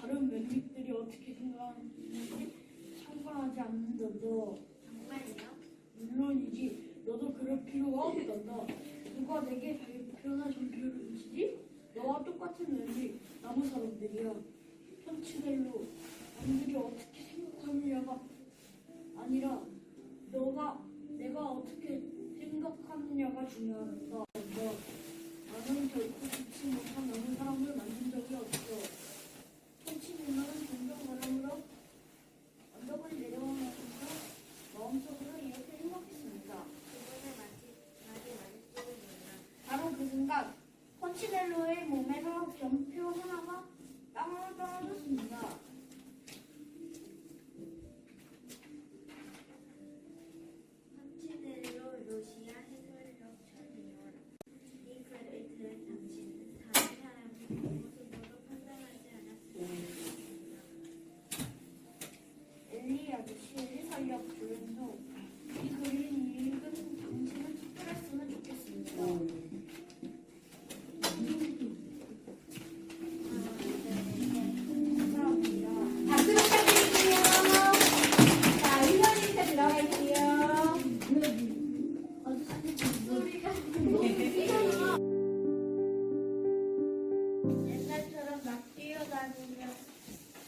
다른 멤버들이 어떻게 생각하는지 상관하지 않는단다. 정말요? 물론이지. 너도 그럴 필요가 없단다. 누가 내게 발표나 전표를 주지? 너와 똑같은 멤버 나무 사람들이야. 편치델로 남들이 어떻게 생각하느냐가 아니라 너가 내가 어떻게 생각하느냐가 중요하다. 나는 결코 좋지 못한 어느 사람을 만든 적이 없어.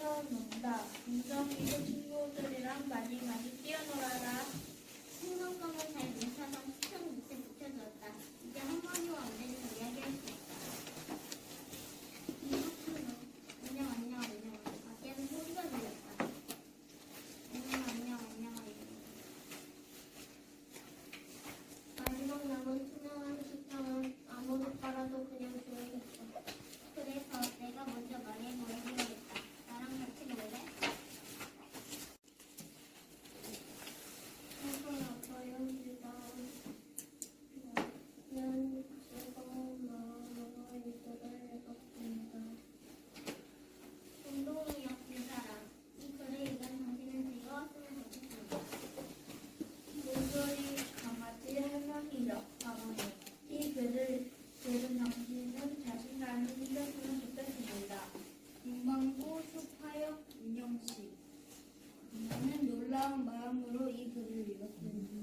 처음 논다. 인정이고 친구들이랑 많이 많이 뛰어놀아라. 행동감을 잘 못하던 수평 밑에 붙여졌다. 이제 한 번도 안 되는 이야기할 수 있다. 이모처럼 안녕 안녕 안녕 밖에는 소리가 들렸다. 안녕 안녕 안녕 안녕 마지막 남은 투명한 수평은 아무리 빨아도 그냥 조용했어. 그래서 내가 먼저 말해 보여줘야겠다. 나랑 같이 놀래? 세상에 보여주다. 난 즐거운 마음으로 이들을 읽었습니다. 운동이야, 유사라. 이 글을 읽은 당신은 즐거웠으면 좋겠습니다. 물소리 강아지 할머니요. 바보네. 이 글을 들은 당신은 자신감이 생겼으면 좋겠습니다. 문방구 슈파역 민영씨. 나는 놀라운 마음으로 이 글을 읽었습니다.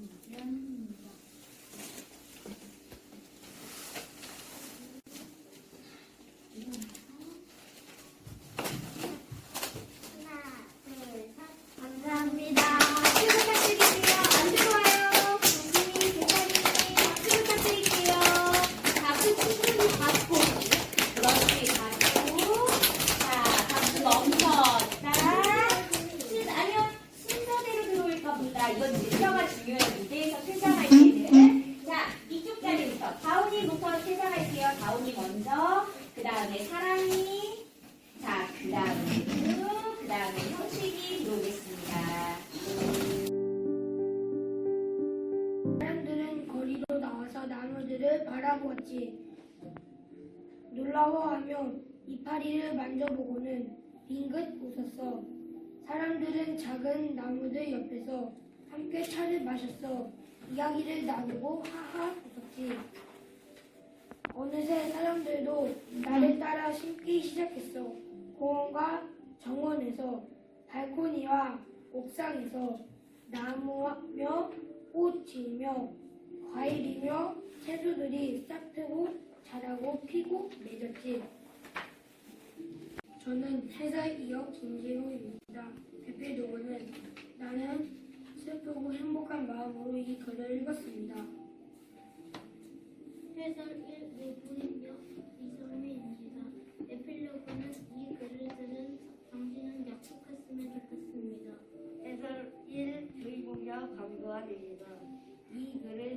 하나, 둘, 셋. 감사합니다. 박수 부탁드릴게요. 안 들어와요. 당신이 대단히 박수 부탁드릴게요. 박수 충분히 받고. 그렇지, 받고. 자, 박수 멈췄다. 순, 아니요, 순서대로 들어올까 보다. 이건 질서가 중요해요. 무대에서 퇴장할 때는. 자, 이쪽 자리부터. 다운이부터 퇴장할게요. 다운이 먼저. 그 다음에 사랑이. 자, 그 다음에 그, 그 다음에 들어오겠습니다. 사람들은 거리로 나와서 나무들을 바라보았지. 놀라워하며 이파리를 만져보고는 빙긋 웃었어. 사람들은 작은 나무들 옆에서 함께 차를 마셨어. 이야기를 나누고 하하 웃었지. 어느새 사람들도 나를 따라 심기 시작했어. 공원과 정원에서 발코니와 옥상에서 나무며 꽃이며 과일이며 채소들이 싹트고 자라고 피고 맺었지. 저는 해설 이어 김지호입니다. 대표 도구는 나는 슬프고 행복한 마음으로 이 글을 읽었습니다.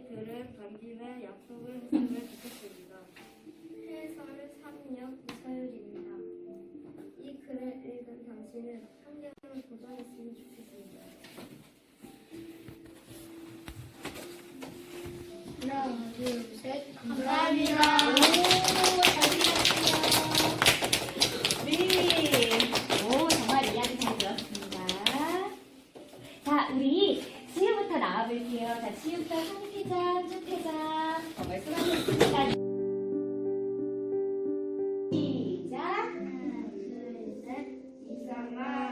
들은 당신의 약속을 했으면 좋겠습니다. 해설 3년 이서율입니다. 이 글을 읽은 당신은 환경을 보존했으면 좋겠습니다. 하나, 둘, 셋. 감사합니다. 와볼게요. 같이 육사 한 회장, 쭉 회장. 말씀하셨습니다. 이따가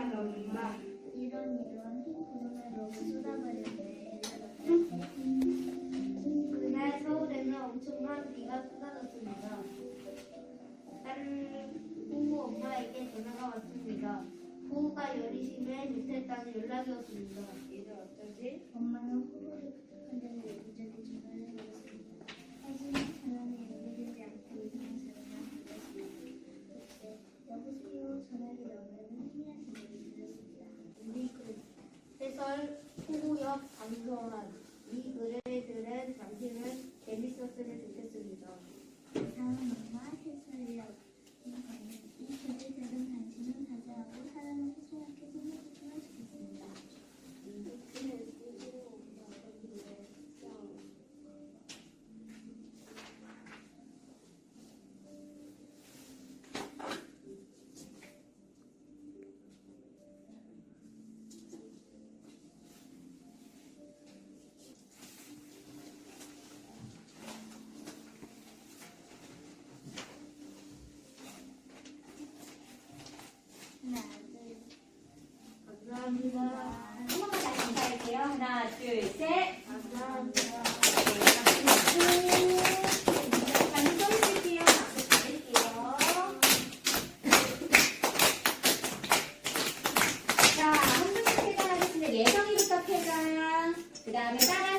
부모 엄마에게 전화가 왔습니다. 부모가 열이 심해 밑에 땅에 연락이 왔습니다. 는 자, 한 분씩 퇴장하겠습니다. 예정이부터 퇴장. 그 다음에 따라.